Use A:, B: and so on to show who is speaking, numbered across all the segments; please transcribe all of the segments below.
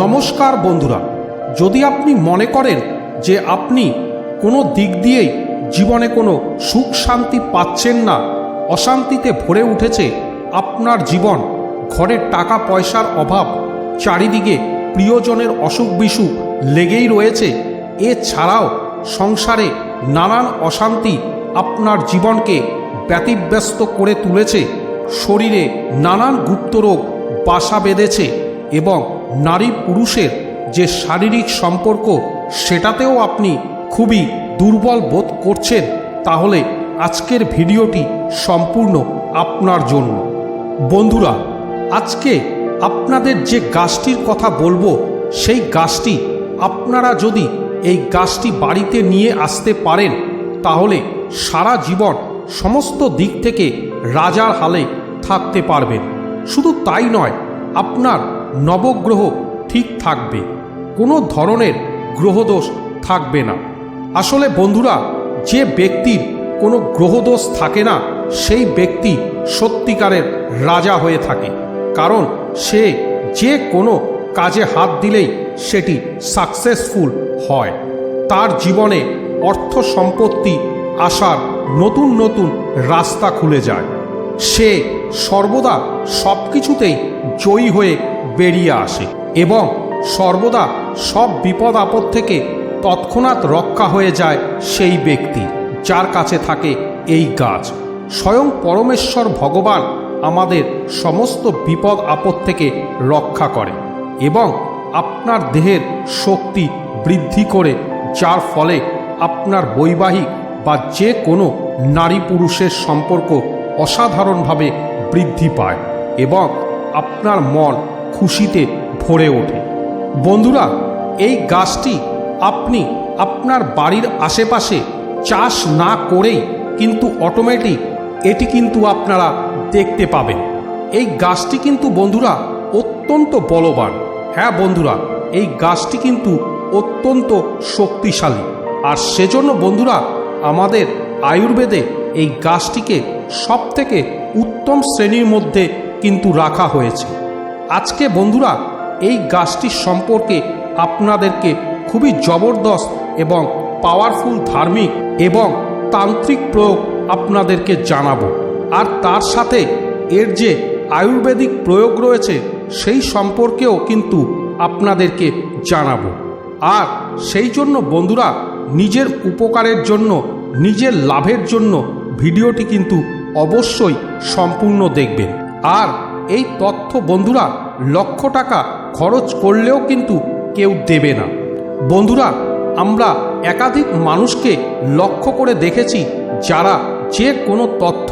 A: নমস্কার বন্ধুরা, যদি আপনি মনে করেন যে আপনি কোনো দিক দিয়েই জীবনে কোনো সুখ শান্তি পাচ্ছেন না, অশান্তিতে ভরে উঠেছে, আপনার জীবন, ঘরে টাকা পয়সার অভাব, চারিদিকে প্রিয়জনের অসুখ বিসুখ লেগেই রয়েছে এছাড়াও সংসারে নানান অশান্তি আপনার জীবনকে ব্যতিব্যস্ত করে তুলেছে, শরীরে নানান গুপ্তরোগ, বাসা বেঁধেছে এবং নারী পুরুষের যে শারীরিক সম্পর্ক, সেটাতেও আপনি খুবই দুর্বল বোধ করছেন, তাহলে আজকের ভিডিওটি সম্পূর্ণ আপনার জন্য। বন্ধুরা, আজকে আপনাদের যে গাছটির কথা বলব, সেই গাছটি আপনারা যদি এই গাছটি বাড়িতে নিয়ে আসতে পারেন, তাহলে সারা জীবন সমস্ত দিক থেকে রাজার হালে থাকতে পারবেন। শুধু তাই নয়, আপনার নবগ্রহ ঠিক থাকবে। কোনো ধরনের গ্রহদোষ থাকবে না। আসলে বন্ধুরা, যে ব্যক্তির কোনো গ্রহদোষ থাকে না, সেই ব্যক্তি সত্যিকারের রাজা হয়ে থাকে। কারণ সে যে কোনো কাজে হাত দিলেই সেটি সাকসেসফুল হয়। তার জীবনে অর্থ সম্পত্তি আসার নতুন নতুন রাস্তা খুলে যায়। সে সর্বদা সব কিছুতেই জয়ী হয়ে বেরিয়ে আসে এবং সর্বদা সব বিপদ আপদ থেকে তৎক্ষণাৎ রক্ষা হয়ে যায় সেই ব্যক্তি, যার কাছে থাকে এই গাছ। স্বয়ং পরমেশ্বর ভগবান আমাদের সমস্ত বিপদ আপদ থেকে রক্ষা করে এবং আপনার দেহের শক্তি বৃদ্ধি করে, যার ফলে আপনার বৈবাহিক বা যে কোনো নারী পুরুষের সম্পর্ক অসাধারণভাবে বৃদ্ধি পায় এবং আপনার মন খুশিতে ভরে ওঠে। বন্ধুরা, এই গাছটি আপনি আপনার বাড়ির আশেপাশে চাষ না করেই কিন্তু অটোমেটিক এটি কিন্তু আপনারা দেখতে পাবেন। এই গাছটি কিন্তু বন্ধুরা অত্যন্ত বলবান। হ্যাঁ বন্ধুরা, এই গাছটি কিন্তু অত্যন্ত শক্তিশালী। আর সেজন্য বন্ধুরা, আমাদের আয়ুর্বেদে এই গাছটিকে সবথেকে উত্তম শ্রেণির মধ্যে কিন্তু রাখা হয়েছে। আজকে বন্ধুরা, এই গাছটির সম্পর্কে আপনাদেরকে খুবই জবরদস্ত এবং পাওয়ারফুল ধার্মিক এবং তান্ত্রিক প্রয়োগ আপনাদেরকে জানাব। আর তার সাথে এর যে আয়ুর্বেদিক প্রয়োগ রয়েছে, সেই সম্পর্কেও কিন্তু আপনাদেরকে জানাব। আর সেই জন্য বন্ধুরা, নিজের উপকারের জন্য, নিজের লাভের জন্য ভিডিওটি কিন্তু অবশ্যই সম্পূর্ণ দেখবেন। আর এই তথ্য বন্ধুরা লক্ষ টাকা খরচ করলেও কিন্তু কেউ দেবে না। বন্ধুরা, আমরা একাধিক মানুষকে লক্ষ্য করে দেখেছি যারা যে কোনো তথ্য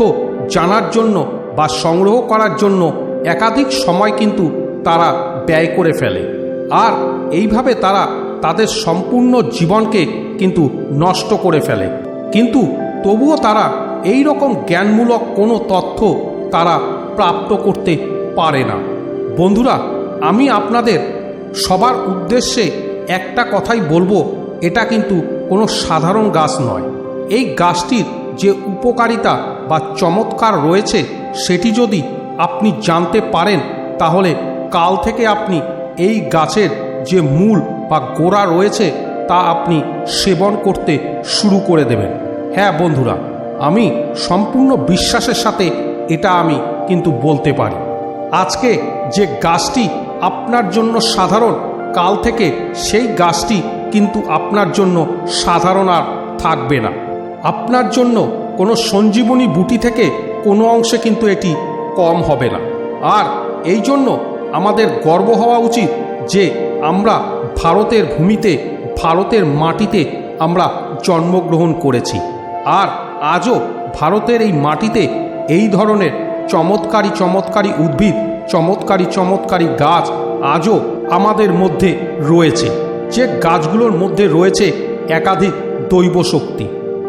A: জানার জন্য বা সংগ্রহ করার জন্য একাধিক সময় কিন্তু তারা ব্যয় করে ফেলে। আর এইভাবে তারা তাদের সম্পূর্ণ জীবনকে কিন্তু নষ্ট করে ফেলে। কিন্তু তবুও তারা এই রকম জ্ঞানমূলক কোনো তথ্য তারা প্রাপ্ত করতে পারে না। বন্ধুরা, আমি আপনাদের সবার উদ্দেশ্যে একটা কথাই বলব, এটা কিন্তু কোনো সাধারণ গাছ নয়। এই গাছটির যে উপকারিতা বা চমৎকার রয়েছে, সেটি যদি আপনি জানতে পারেন, তাহলে কাল থেকে আপনি এই গাছের যে মূল বা গোড়া রয়েছে, তা আপনি সেবন করতে শুরু করে দেবেন। হ্যাঁ বন্ধুরা, আমি সম্পূর্ণ বিশ্বাসের সাথে এটা আমি কিন্তু বলতে পারি। আজকে যে গাছটি আপনার জন্য সাধারণ, কাল থেকে সেই গাছটি কিন্তু আপনার জন্য সাধারণ আর থাকবে না। আপনার জন্য কোনো সঞ্জীবনী বুটি থেকে কোনো অংশে কিন্তু এটি কম হবে না। আর এই জন্য আমাদের গর্ব হওয়া উচিত যে আমরা ভারতের ভূমিতে, ভারতের মাটিতে আমরা জন্মগ্রহণ করেছি। আর আজও ভারতের এই মাটিতে এই ধরনের চমৎকারী চমৎকারী উদ্ভিদ, চমৎকারী চমৎকারী গাছ আজও আমাদের মধ্যে রয়েছে। যে গাছগুলোর মধ্যে রয়েছে একাধিক দৈব শক্তি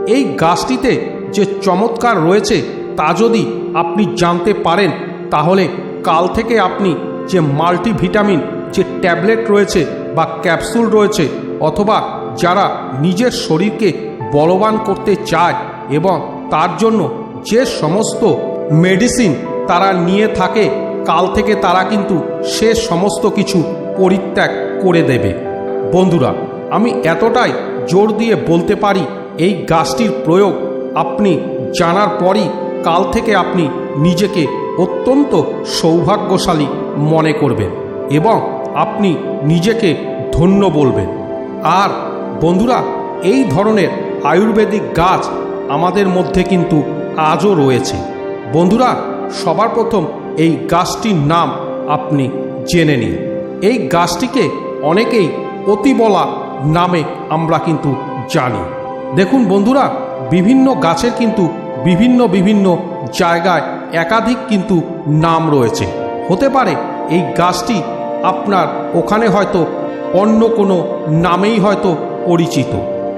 A: এই গাছটিতে যে চমৎকার রয়েছে তা যদি আপনি জানতে পারেন, তাহলে কাল থেকে আপনি যে মাল্টিভিটামিন, যে ট্যাবলেট রয়েছে বা ক্যাপসুল রয়েছে, অথবা যারা নিজের শরীরকে বলবান করতে চায় এবং তার জন্য যে সমস্ত মেডিসিন তারা নিয়ে থাকে, কাল থেকে তারা কিন্তু সে সমস্ত কিছু পরিত্যাগ করে দেবে। বন্ধুরা, আমি এতটাই জোর দিয়ে বলতে পারি, এই গাছটির প্রয়োগ আপনি জানার পরই কাল থেকে আপনি নিজেকে অত্যন্ত সৌভাগ্যশালী মনে করবেন এবং আপনি নিজেকে ধন্য বলবেন। আর বন্ধুরা, এই ধরনের আয়ুর্বেদিক গাছ আমাদের মধ্যে কিন্তু আজও রয়েছে। বন্ধুরা, সবার প্রথম এই গাছটির নাম আপনি জেনে নিন। এই গাছটিকে অনেকেই অতিবলা নামে আমরা কিন্তু জানি। দেখুন বন্ধুরা, বিভিন্ন গাছের কিন্তু বিভিন্ন বিভিন্ন জায়গায় একাধিক কিন্তু নাম রয়েছে। হতে পারে এই গাছটি আপনার ওখানে হয়তো অন্য কোনো নামেই হয়তো পরিচিত।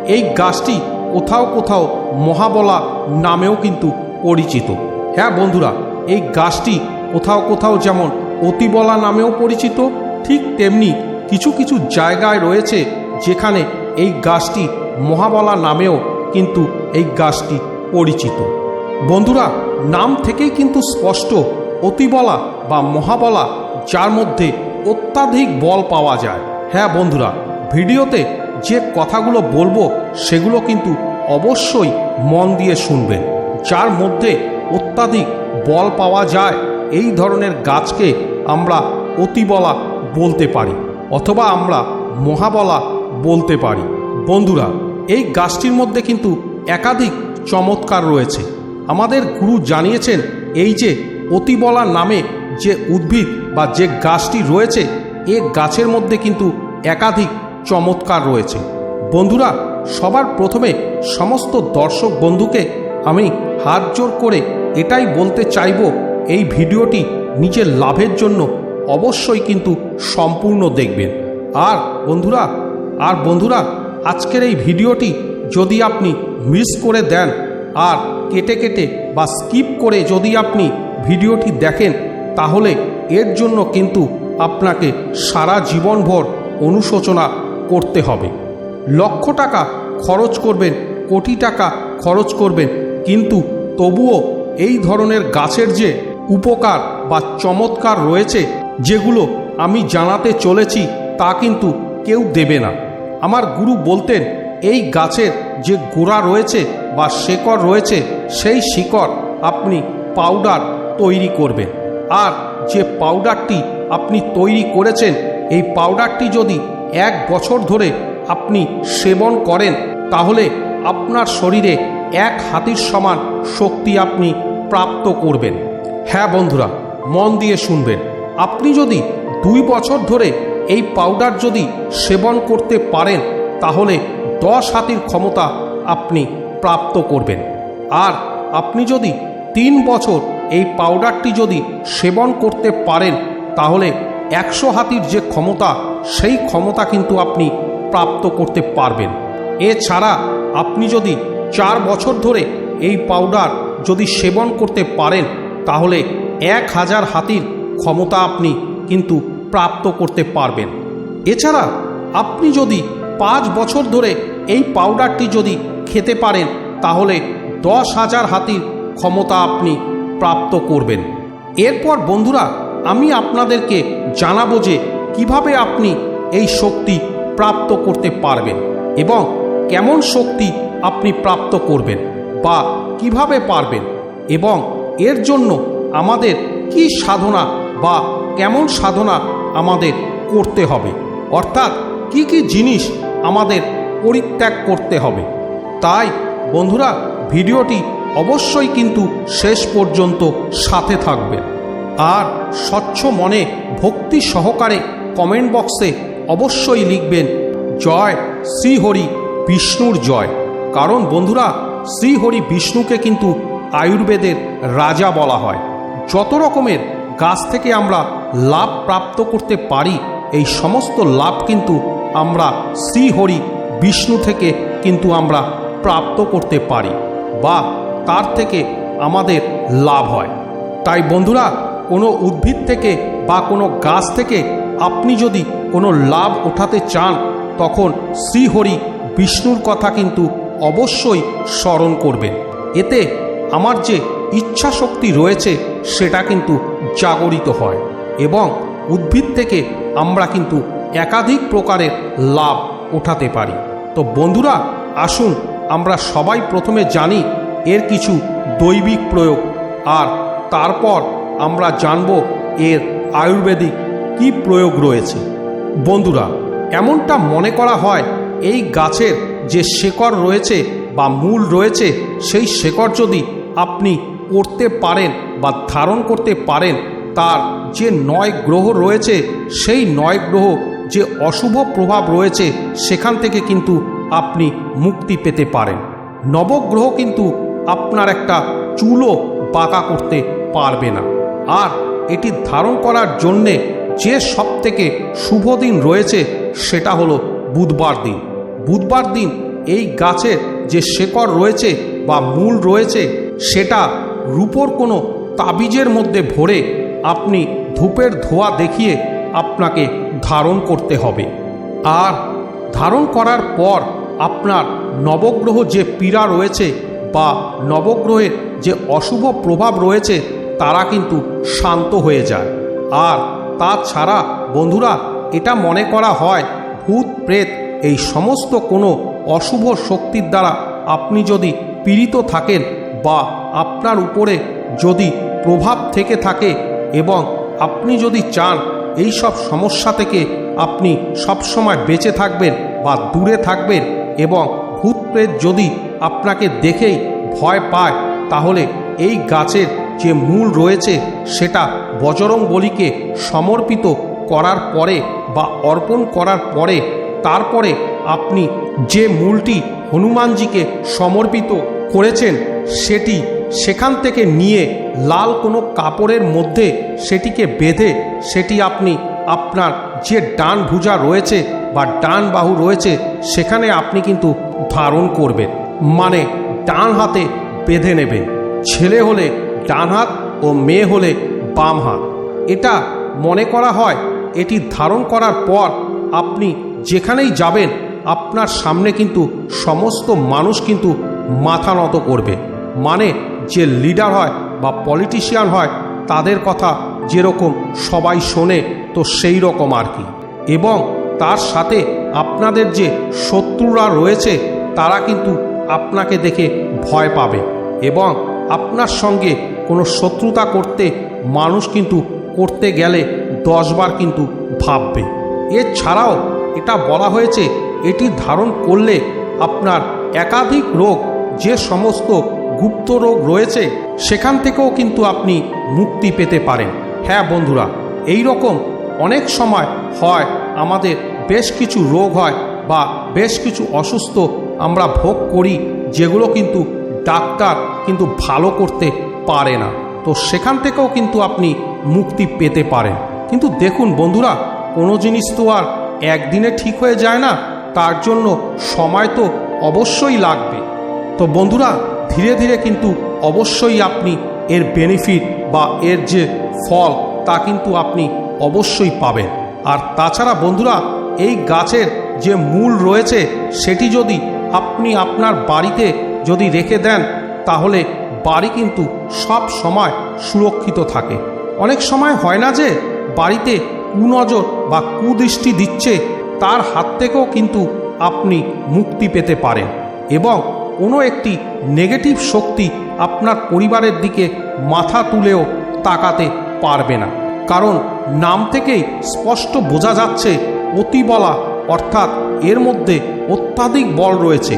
A: এই গাছটি কোথাও কোথাও মহাবলা নামেও কিন্তু পরিচিত। হ্যাঁ বন্ধুরা, এই গাছটি কোথাও কোথাও যেমন অতিবলা নামেও পরিচিত, ঠিক তেমনি কিছু কিছু জায়গায় রয়েছে যেখানে এই গাছটি মহাবলা নামেও কিন্তু এই গাছটি পরিচিত। বন্ধুরা, নাম থেকেই কিন্তু স্পষ্ট অতিবলা বা মহাবলা, যার মধ্যে অত্যাধিক বল পাওয়া যায়। হ্যাঁ বন্ধুরা, ভিডিওতে যে কথাগুলো বলব সেগুলো কিন্তু অবশ্যই মন দিয়ে শুনবেন, যার মধ্যে অত্যাধিক বল পাওয়া যায়, এই ধরনের গাছকে আমরা অতিবলা বলতে পারি অথবা আমরা মহাবলা বলতে পারি। বন্ধুরা, এই গাছটির মধ্যে কিন্তু একাধিক চমৎকার রয়েছে। আমাদের গুরু জানিয়েছেন এই যে অতিবলা নামে যে উদ্ভিদ বা যে গাছটি রয়েছে, এ গাছের মধ্যে কিন্তু একাধিক চমৎকার রয়েছে। বন্ধুরা, সবার প্রথমে সমস্ত দর্শক বন্ধুকে আমি হাত জোর করে এটাই বলতে চাইব, এই ভিডিওটি নিজের লাভের জন্য অবশ্যই কিন্তু সম্পূর্ণ দেখবেন। আর বন্ধুরা আর বন্ধুরা, আজকের এই ভিডিওটি যদি আপনি মিস করে দেন, আর কেটে কেটে বা স্কিপ করে যদি আপনি ভিডিওটি দেখেন, তাহলে এর জন্য কিন্তু আপনাকে সারা জীবনভর অনুশোচনা করতে হবে। লক্ষ টাকা খরচ করবেন, কোটি টাকা খরচ করবেন, কিন্তু তবুও এই ধরনের গাছের যে উপকার বা চমৎকার রয়েছে, যেগুলো আমি জানাতে চলেছি, তা কিন্তু কেউ দেবে না। আমার গুরু বলতেন, এই গাছের যে গোড়া রয়েছে বা শেকড় রয়েছে, সেই শিকড় আপনি পাউডার তৈরি করবেন। আর যে পাউডারটি আপনি তৈরি করেছেন, এই পাউডারটি যদি এক বছর ধরে আপনি সেবন করেন, তাহলে আপনার শরীরে এক হাতির সমান শক্তি আপনি প্রাপ্ত করবেন। হ্যাঁ বন্ধুরা, মন দিয়ে শুনবেন। আপনি যদি দুই বছর ধরে এই পাউডার যদি সেবন করতে পারেন, তাহলে দশ হাতির ক্ষমতা আপনি প্রাপ্ত করবেন। আর আপনি যদি তিন বছর এই পাউডারটি যদি সেবন করতে পারেন, তাহলে একশো হাতির যে ক্ষমতা, সেই ক্ষমতা কিন্তু আপনি প্রাপ্ত করতে পারবেন। এছাড়া আপনি যদি চার বছর ধরে এই পাউডার যদি সেবন করতে পারেন, তাহলে এক হাজার হাতির ক্ষমতা আপনি কিন্তু প্রাপ্ত করতে পারবেন। এছাড়া আপনি যদি পাঁচ বছর ধরে এই পাউডারটি যদি খেতে পারেন, তাহলে দশ হাজার হাতির ক্ষমতা আপনি প্রাপ্ত করবেন। এরপর বন্ধুরা, আমি আপনাদেরকে জানাব যে কীভাবে আপনি এই শক্তি প্রাপ্ত করতে পারবেন এবং কেমন শক্তি আপনি প্রাপ্ত করবেন বা কীভাবে পারবেন এবং এর জন্য আমাদের কি সাধনা বা কেমন সাধনা আমাদের করতে হবে? অর্থাৎ কি কি জিনিস আমাদের পরিত্যাগ করতে হবে? তাই বন্ধুরা, ভিডিওটি অবশ্যই কিন্তু শেষ পর্যন্ত সাথে থাকবে আর স্বচ্ছ মনে ভক্তি সহকারে কমেন্ট বক্সে অবশ্যই লিখবেন, জয় শ্রীহরি বিষ্ণুর জয়। কারণ বন্ধুরা, শ্রীহরি বিষ্ণুকে কিন্তু আয়ুর্বেদের রাজা বলা হয়। যত রকমের গাছ থেকে আমরা লাভ প্রাপ্ত করতে পারি, এই সমস্ত লাভ কিন্তু আমরা শ্রীহরি বিষ্ণু থেকে কিন্তু আমরা প্রাপ্ত করতে পারি বা তার থেকে আমাদের লাভ হয়। তাই বন্ধুরা, কোনো উদ্ভিদ থেকে বা কোনো গাছ থেকে আপনি যদি কোনো লাভ ওঠাতে চান, তখন শ্রীহরি বিষ্ণুর কথা কিন্তু অবশ্যই স্মরণ করবেন এতে আমার যে ইচ্ছা শক্তি রয়েছে, সেটা কিন্তু জাগরিত হয় এবং উদ্ভিদ থেকে আমরা কিন্তু একাধিক প্রকারের লাভ ওঠাতে পারি। তো বন্ধুরা, আসুন আমরা সবাই প্রথমে জানি এর কিছু দৈবিক প্রয়োগ আর তারপর আমরা জানব এর আয়ুর্বেদিক কি প্রয়োগ রয়েছে। বন্ধুরা, এমনটা মনে করা হয় এই গাছের যে শেকড় রয়েছে বা মূল রয়েছে, সেই শেকড় যদি আপনি করতে পারেন বা ধারণ করতে পারেন, তার যে নয় গ্রহ রয়েছে, সেই নয় গ্রহ যে অশুভ প্রভাব রয়েছে, সেখান থেকে কিন্তু আপনি মুক্তি পেতে পারেন। নবগ্রহ কিন্তু আপনার একটা চুলও বাঁকা করতে পারবে না। আর এটি ধারণ করার জন্যে যে সব থেকে শুভ দিন রয়েছে, সেটা হলো বুধবার দিন। বুধবার দিন এই গাছের যে শেকড় রয়েছে বা মূল রয়েছে, সেটা রূপোর কোনো তাবিজের মধ্যে ভরে আপনি ধূপের ধোয়া দেখিয়ে আপনাকে ধারণ করতে হবে। আর ধারণ করার পর আপনার নবগ্রহ যে পীড়া রয়েছে বা নবগ্রহের যে অশুভ প্রভাব রয়েছে, তারা কিন্তু শান্ত হয়ে যায়। আর তাছাড়া বন্ধুরা, এটা মনে করা হয় ভূত প্রেত এই সমস্ত কোনো অশুভ শক্তির দ্বারা আপনি যদি পীড়িত থাকেন বা আপনার উপরে যদি প্রভাব থেকে থাকে এবং আপনি যদি চান এই সব সমস্যা থেকে আপনি সবসময় বেঁচে থাকবেন বা দূরে থাকবেন এবং ভূত প্রেত যদি আপনাকে দেখেই ভয় পায়, তাহলে এই গাছের যে মূল রয়েছে সেটা বজরং বলিকে সমর্পিত করার পরে বা অর্পণ করার পরে তারপরে আপনি যে মূলটি হনুমানজিকে সমর্পিত করেছেন, সেটি সেখান থেকে নিয়ে লাল কোনো কাপড়ের মধ্যে সেটিকে বেঁধে, সেটি আপনি আপনার যে ডান ভুজা রয়েছে বা ডান বাহু রয়েছে, সেখানে আপনি কিন্তু ধারণ করবেন। মানে ডান হাতে বেঁধে নেবেন। ছেলে হলে ডান হাত ও মেয়ে হলে বাম হাত। এটা মনে করা হয়, এটি ধারণ করার পর আপনি যেখানেই যাবেন, আপনার সামনে কিন্তু সমস্ত মানুষ কিন্তু মাথা নত করবে। মানে যে লিডার হয় বা পলিটিশিয়ান হয়, তাদের কথা যেরকম সবাই শোনে, তো সেই রকম আর কি। এবং তার সাথে আপনাদের যে শত্রুরা রয়েছে, তারা কিন্তু আপনাকে দেখে ভয় পাবে। এবং আপনার সঙ্গে কোনো শত্রুতা করতে, মানুষ কিন্তু করতে গেলে দশবার কিন্তু ভাববে। এছাড়াও এটা বলা হয়েছে, এটি ধারণ করলে আপনার একাধিক রোগ, যে সমস্ত গুপ্ত রোগ রয়েছে, সেখান থেকেও কিন্তু আপনি মুক্তি পেতে পারেন। হ্যাঁ বন্ধুরা, এই রকম অনেক সময় হয়, আমাদের বেশ কিছু রোগ হয় বা বেশ কিছু অসুস্থ আমরা ভোগ করি, যেগুলো কিন্তু ডাক্তার কিন্তু ভালো করতে পারে না। তো সেখান থেকেও কিন্তু আপনি মুক্তি পেতে পারেন। কিন্তু দেখুন বন্ধুরা, কোনো জিনিস তো আর একদিনে ঠিক হয়ে যায় না, তার জন্য সময় তো অবশ্যই লাগবে। তো বন্ধুরা, ধীরে ধীরে কিন্তু অবশ্যই আপনি এর বেনিফিট বা এর যে ফল, তা কিন্তু আপনি অবশ্যই পাবেন। আর তাছাড়া বন্ধুরা, এই গাছের যে মূল রয়েছে, সেটি যদি আপনি আপনার বাড়িতে যদি রেখে দেন, তাহলে বাড়ি কিন্তু সব সময় সুরক্ষিত থাকে। অনেক সময় হয় না যে, বাড়িতে কুনজর বা কুদৃষ্টি দিচ্ছে, তার হাত থেকেও কিন্তু আপনি মুক্তি পেতে পারেন এবং কোনো একটি নেগেটিভ শক্তি আপনার পরিবারের দিকে মাথা তুলেও তাকাতে পারবে না। কারণ নাম থেকেই স্পষ্ট বোঝা যাচ্ছে অতিবলা অর্থাৎ এর মধ্যে অত্যাধিক বল রয়েছে।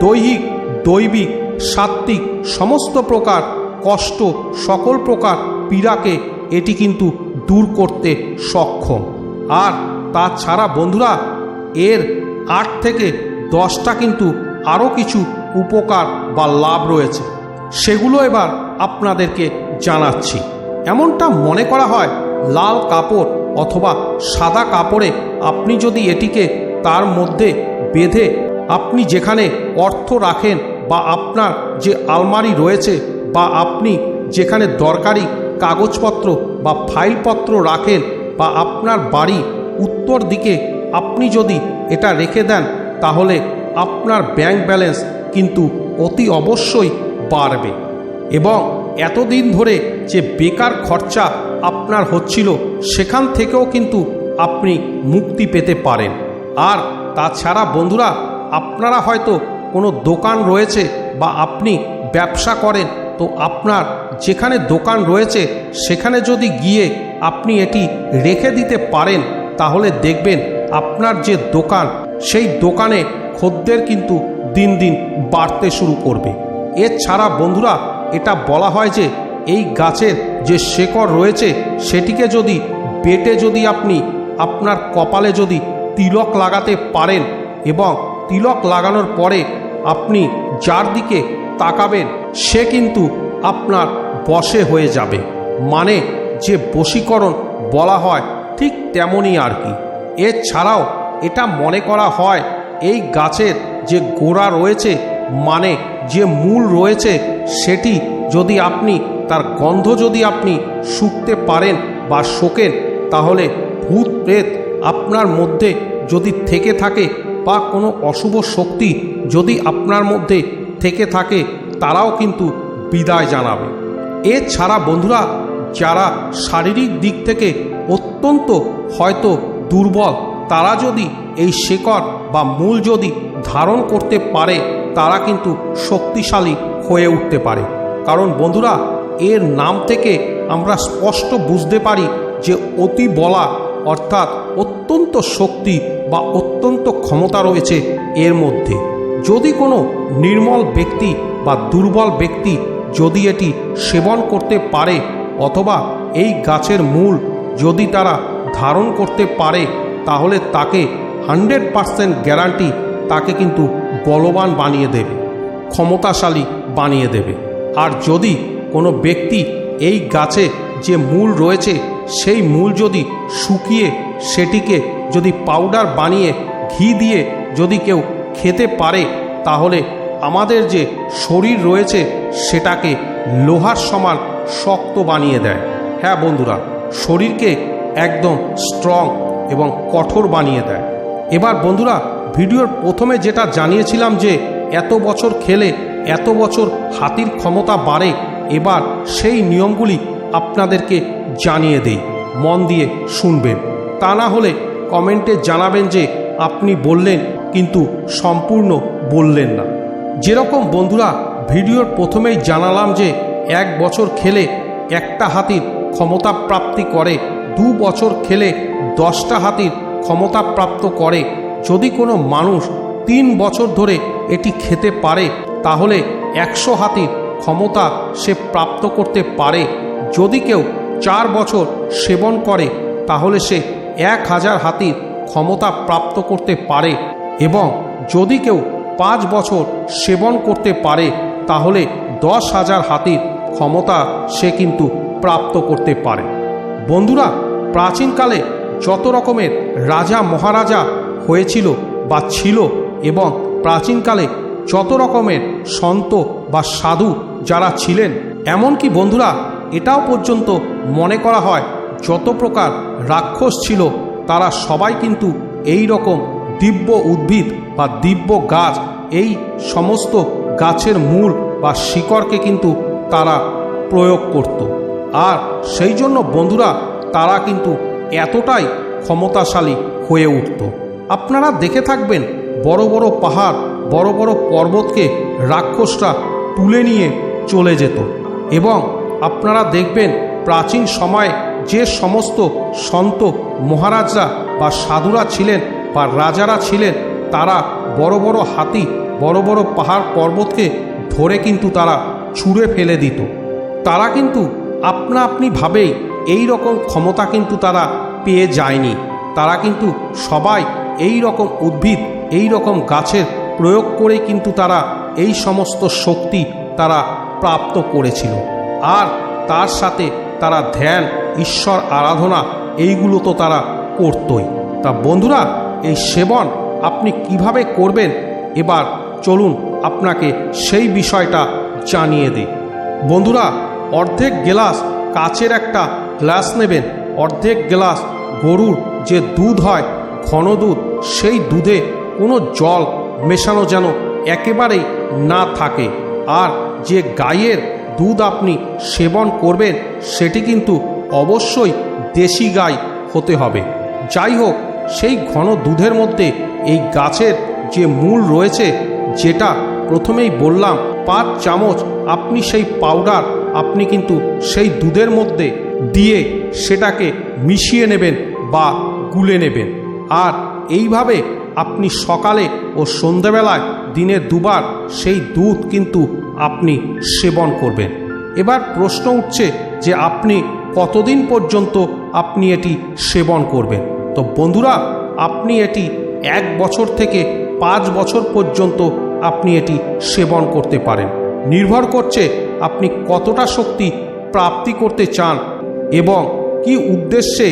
A: দৈহিক, দৈবিক, সাত্ত্বিক সমস্ত প্রকার কষ্ট সকল প্রকার পীড়াকে এটি কিন্তু দূর করতে সক্ষম। আর তাছাড়া বন্ধুরা, এর আট থেকে দশটা কিন্তু আরও কিছু উপকার বা লাভ রয়েছে। সেগুলো এবার আপনাদেরকে জানাচ্ছি। এমনটা মনে করা হয়, লাল কাপড় অথবা সাদা কাপড়ে আপনি যদি এটিকে তার মধ্যে বেঁধে আপনি যেখানে অর্থ রাখেন বা আপনার যে আলমারি রয়েছে বা আপনি যেখানে দরকারি কাগজপত্র বা ফাইলপত্র রাখেন বা আপনার বাড়ি উত্তর দিকে আপনি যদি এটা রেখে দেন, তাহলে আপনার ব্যাংক ব্যালেন্স কিন্তু অতি অবশ্যই বাড়বে। এবং এতদিন ধরে যে বেকার খরচা আপনার হচ্ছিল, সেখান থেকেও কিন্তু আপনি মুক্তি পেতে পারেন। আর তাছাড়া বন্ধুরা, আপনারা হয়তো কোনো দোকান রয়েছে বা আপনি ব্যবসা করেন তো আপনার যেখানে দোকান রয়েছে, সেখানে যদি গিয়ে আপনি এটি রেখে দিতে পারেন, তাহলে দেখবেন আপনার যে দোকান, সেই দোকানে খদ্দের কিন্তু দিন দিন বাড়তে শুরু করবে। এছাড়া বন্ধুরা, এটা বলা হয় যে এই গাছের যে শেকড় রয়েছে, সেটিকে যদি বেটে যদি আপনি আপনার কপালে যদি তিলক লাগাতে পারেন এবং তিলক লাগানোর পরে আপনি যার দিকে তাকাবেন, সে কিন্তু আপনার বশে হয়ে যাবে। মানে যে বশীকরণ বলা হয় ঠিক তেমনই আর কি। এছাড়াও এটা মনে করা হয় এই গাছের যে গোড়া রয়েছে মানে যে মূল রয়েছে, সেটি যদি আপনি, তার গন্ধ যদি আপনি শুকতে পারেন বা শোকেন, তাহলে ভূত প্রেত আপনার মধ্যে যদি থেকে থাকে বা কোনো অশুভ শক্তি যদি আপনার মধ্যে থেকে থাকে, তারাও কিন্তু বিদায় জানাবে। এছাড়া বন্ধুরা, যারা শারীরিক দিক থেকে অত্যন্ত হয়তো দুর্বল, তারা যদি এই শেকড় বা মূল যদি ধারণ করতে পারে, তারা কিন্তু শক্তিশালী হয়ে উঠতে পারে। কারণ বন্ধুরা, এর নাম থেকে আমরা স্পষ্ট বুঝতে পারি যে অতি বলা অর্থাৎ অত্যন্ত শক্তি বা অত্যন্ত ক্ষমতা রয়েছে এর মধ্যে। যদি কোনো নির্মল ব্যক্তি বা দুর্বল ব্যক্তি যদি এটি সেবন করতে পারে অথবা এই গাছের মূল যদি তারা ধারণ করতে পারে, তাহলে তাকে হান্ড্রেড পারসেন্ট গ্যারান্টি তাকে কিন্তু বলবান বানিয়ে দেবে, ক্ষমতাশালী বানিয়ে দেবে। আর যদি কোনো ব্যক্তি এই গাছে যে মূল রয়েছে, সেই মূল যদি শুকিয়ে সেটিকে যদি পাউডার বানিয়ে, ঘি দিয়ে যদি কেউ খেতে পারে, তাহলে আমাদের যে শরীর রয়েছে সেটাকে লোহার সমান শক্ত বানিয়ে দেয়। হ্যাঁ বন্ধুরা, শরীরকে একদম স্ট্রং এবং কঠোর বানিয়ে দেয়। এবার বন্ধুরা, ভিডিওর প্রথমে যেটা জানিয়েছিলাম যে এত বছর খেলে এত বছর হাতির ক্ষমতা বাড়ে, এবার সেই নিয়মগুলি আপনাদেরকে জানিয়ে দেই। মন দিয়ে শুনবেন। তা না হলে কমেন্টে জানাবেন যে আপনি বললেন কিন্তু সম্পূর্ণ বললেন না। যেরকম বন্ধুরা ভিডিওর প্রথমেই জানালাম যে এক বছর খেলে একটা হাতির ক্ষমতা প্রাপ্তি করে, দু বছর খেলে দশটা হাতির ক্ষমতা প্রাপ্ত করে। যদি কোনো মানুষ তিন বছর ধরে এটি খেতে পারে, তাহলে একশো হাতির ক্ষমতা সে প্রাপ্ত করতে পারে। যদি কেউ চার বছর সেবন করে, তাহলে সে এক হাজার হাতির ক্ষমতা প্রাপ্ত করতে পারে। এবং যদি কেউ পাঁচ বছর সেবন করতে পারে, তাহলে দশ হাজার হাতির ক্ষমতা সে কিন্তু প্রাপ্ত করতে পারে। বন্ধুরা, প্রাচীনকালে যত রকমের রাজা মহারাজা হয়েছিল বা ছিল এবং প্রাচীনকালে যত রকমের সন্ত বা সাধু যারা ছিলেন, এমনকি বন্ধুরা, এটাও পর্যন্ত মনে করা হয় যত প্রকার রাক্ষস ছিল, তারা সবাই কিন্তু এই রকম দিব্য উদ্ভিদ বা দিব্য গাছ, এই সমস্ত গাছের মূল বা শিকড়কে কিন্তু তারা প্রয়োগ করত। আর সেই জন্য বন্ধুরা, তারা কিন্তু এতটাই ক্ষমতাশালী হয়ে উঠত। আপনারা দেখে থাকবেন, বড় বড় পাহাড়, বড় বড় পর্বতকে রাক্ষসরা তুলে নিয়ে চলে যেত। এবং আপনারা দেখবেন, প্রাচীন সময়ে যে সমস্ত সন্ত মহারাজরা বা সাধুরা ছিলেন বা রাজারা ছিলেন, তারা বড় বড় হাতি, বড় বড় পাহাড় পর্বতকে ধরে কিন্তু তারা ছুঁড়ে ফেলে দিত। তারা কিন্তু আপনা আপনিভাবেই এই রকম ক্ষমতা কিন্তু তারা পেয়ে যায়নি। তারা কিন্তু সবাই এই রকম উদ্ভিদ, এই রকম গাছের প্রয়োগ করে কিন্তু তারা এই সমস্ত শক্তি তারা প্রাপ্ত করেছিল। আর তার সাথে তারা ধ্যান, ঈশ্বর, আরাধনা, এইগুলো তো তারা করতই। তা বন্ধুরা এই সেবন আপনি কীভাবে করবেন? এবার চলুন আপনাকে সেই বিষয়টা জানিয়ে দিই। বন্ধুরা, অর্ধেক গ্লাস কাচের একটা গ্লাস নেবেন। অর্ধেক গ্লাস গরুর যে দুধ হয়, ঘন দুধ, সেই দুধে কোনো জল মেশানো যেন একেবারেই না থাকে। আর যে গাইয়ের দুধ আপনি সেবন করবেন, সেটি কিন্তু অবশ্যই দেশি গাই হতে হবে। যাই হোক সেই ঘন দুধের মধ্যে এই গাছের যে মূল রয়েছে, যেটা প্রথমেই বললাম, পাঁচ চামচ আপনি সেই পাউডার আপনি কিন্তু সেই দুধের মধ্যে দিয়ে সেটাকে মিশিয়ে নেবেন বা গুলে নেবেন। আর এইভাবে আপনি সকালে ও সন্ধেবেলায় দিনে দুবার সেই দুধ কিন্তু আপনি সেবন করবেন। এবার প্রশ্ন উঠছে যে আপনি কতদিন পর্যন্ত আপনি এটি সেবন করবেন? তো বন্ধুরা, আপনি এটি এক বছর থেকে পাঁচ বছর পর্যন্ত আপনি এটি সেবন করতে পারেন। নির্ভর করছে আপনি কতটা শক্তি প্রাপ্তি করতে চান এবং কি উদ্দেশ্যে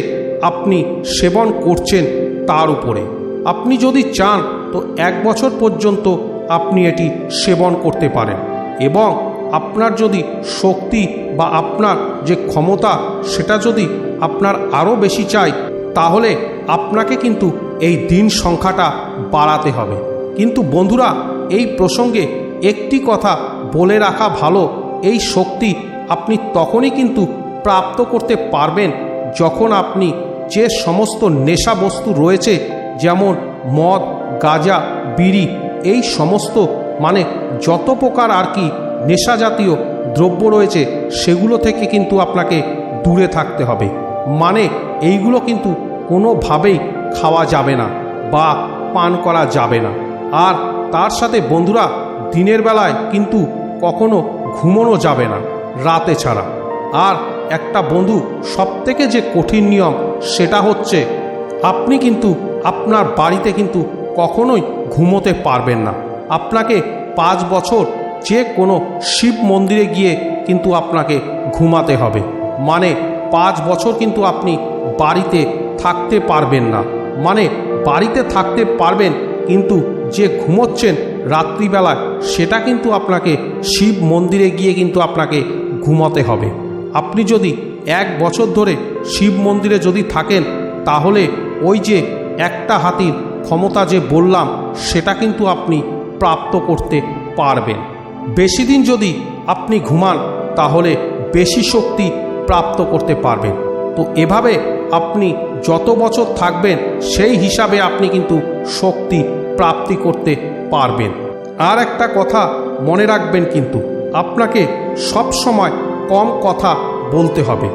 A: আপনি সেবন করছেন তার উপরে। আপনি যদি চান, তো এক বছর পর্যন্ত আপনি এটি সেবন করতে পারেন এবং আপনার যদি শক্তি বা আপনার যে ক্ষমতা, সেটা যদি আপনার আরও বেশি চাই তাহলে আপনাকে কিন্তু এই দিন সংখ্যাটা বাড়াতে হবে। কিন্তু বন্ধুরা, এই প্রসঙ্গে একটি কথা বলে রাখা ভালো, এই শক্তি আপনি তখনই কিন্তু প্রাপ্ত করতে পারবেন যখন আপনি যে সমস্ত নেশা বস্তু রয়েছে, যেমন মদ, গাঁজা, বিড়ি, এই সমস্ত মানে যত প্রকার আর কি নেশা জাতীয় দ্রব্য রয়েছে, সেগুলো থেকে কিন্তু আপনাকে দূরে থাকতে হবে। মানে এইগুলো কিন্তু কোনোভাবেই খাওয়া যাবে না বা পান করা যাবে না। আর তার সাথে বন্ধুরা দিনের বেলায় কিন্তু কখনো ঘুমোনো যাবে না, রাতে ছাড়া। আর একটা বন্ধু সবথেকে যে কঠিন নিয়ম সেটা হচ্ছে আপনি কিন্তু আপনার বাড়িতে কিন্তু কখনোই ঘুমোতে পারবেন না। আপনাকে পাঁচ বছর যে কোনো শিব মন্দিরে গিয়ে কিন্তু আপনাকে ঘুমাতে হবে। মানে পাঁচ বছর কিন্তু আপনি বাড়িতে থাকতে পারবেন না। মানে বাড়িতে থাকতে পারবেন, কিন্তু যে ঘুমোচ্ছেন রাত্রিবেলায়, সেটা কিন্তু আপনাকে শিব মন্দিরে গিয়ে কিন্তু আপনাকে ঘুমাতে হবে। আপনি যদি এক বছর ধরে শিব মন্দিরে যদি থাকেন, তাহলে ওই যে একটা হাতির ক্ষমতা যে বললাম, সেটা কিন্তু আপনি প্রাপ্ত করতে পারবেন। বেশি দিন যদি আপনি ঘুমান, তাহলে বেশি শক্তি প্রাপ্ত করতে পারবেন। তো এভাবে আপনি যত বছর থাকবেন, সেই হিসাবে আপনি কিন্তু শক্তি প্রাপ্তি করতে পারবেন। আর একটা কথা মনে রাখবেন কিন্তু, আপনাকে সব সময় কম কথা বলতে হবে।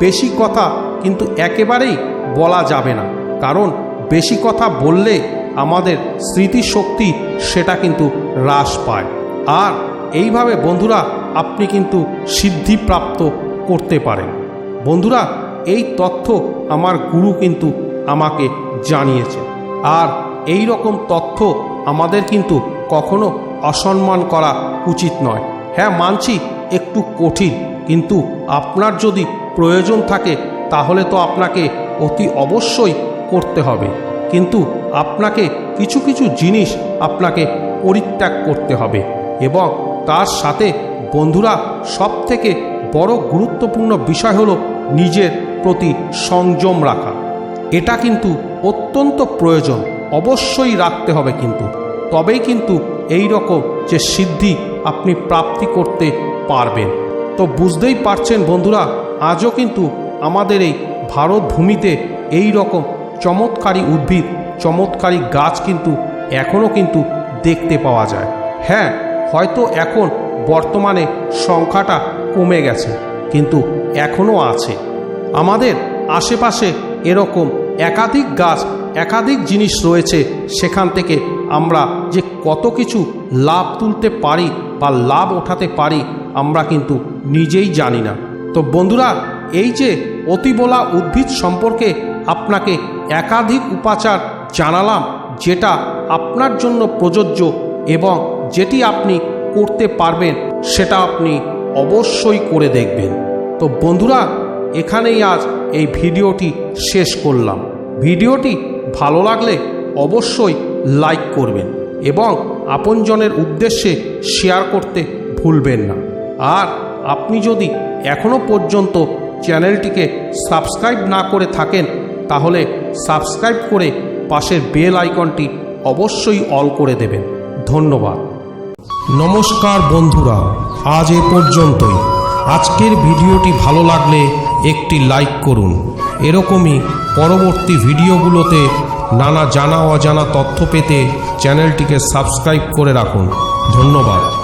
A: বেশি কথা কিন্তু একেবারেই বলা যাবে না। কারণ, বেশি কথা বললে আমাদের স্মৃতিশক্তি সেটা কিন্তু হ্রাস পায়। আর এইভাবে বন্ধুরা আপনি কিন্তু সিদ্ধিপ্রাপ্ত করতে পারেন। বন্ধুরা এই তথ্য আমার গুরু কিন্তু আমাকে জানিয়েছে। আর এই রকম তথ্য আমাদের কিন্তু কখনো অসম্মান করা উচিত নয়। হ্যাঁ মানছি একটু কঠিন, কিন্তু আপনার যদি প্রয়োজন থাকে, তাহলে তো আপনাকে অতি অবশ্যই করতে হবে। কিন্তু আপনাকে কিছু কিছু জিনিস আপনাকে পরিত্যাগ করতে হবে এবং তার সাথে বন্ধুরা সব থেকে বড় গুরুত্বপূর্ণ বিষয় হলো নিজের প্রতি সংযম রাখা। এটা কিন্তু অত্যন্ত প্রয়োজন, অবশ্যই রাখতে হবে কিন্তু। তবেই কিন্তু এই রকম যে সিদ্ধি আপনি প্রাপ্তি করতে পারবেন। তো বুঝতেই পারছেন বন্ধুরা, আজও কিন্তু আমাদের এই ভারত ভূমিতে এই রকম চমৎকারী উদ্ভিদ, চমৎকারী গাছ কিন্তু এখনও কিন্তু দেখতে পাওয়া যায়। হ্যাঁ হয়তো এখন বর্তমানে সংখ্যাটা কমে গেছে, কিন্তু এখনও আছে। আমাদের আশেপাশে এরকম একাধিক গাছ, একাধিক জিনিস রয়েছে সেখান থেকে আমরা যে কত কিছু লাভ তুলতে পারি বা লাভ ওঠাতে পারি আমরা কিন্তু নিজেই জানি না। তো বন্ধুরা, এই যে অতিবলা উদ্ভিদ সম্পর্কে আপনাকে একাধিক উপাচার জানালাম, যেটা আপনার জন্য প্রযোজ্য এবং যেটি আপনি করতে পারবেন, সেটা আপনি অবশ্যই করে দেখবেন। তো বন্ধুরা এখানেই আজ এই ভিডিওটি শেষ করলাম। ভিডিওটি ভালো লাগলে অবশ্যই লাইক করবেন এবং আপনজনের উদ্দেশ্যে শেয়ার করতে ভুলবেন না। আর আপনি যদি এখনও পর্যন্ত চ্যানেলটিকে সাবস্ক্রাইব না করে থাকেন, তাহলে সাবস্ক্রাইব করে পাশের বেল আইকনটি অবশ্যই অল করে দেবেন। ধন্যবাদ। নমস্কার বন্ধুরা, আজ এ পর্যন্তই। আজকের ভিডিওটি ভালো লাগলে একটি লাইক করুন। এরকমই পরবর্তী ভিডিওগুলোতে নানা জানা অজানা তথ্য পেতে চ্যানেলটিকে সাবস্ক্রাইব করে রাখুন। ধন্যবাদ।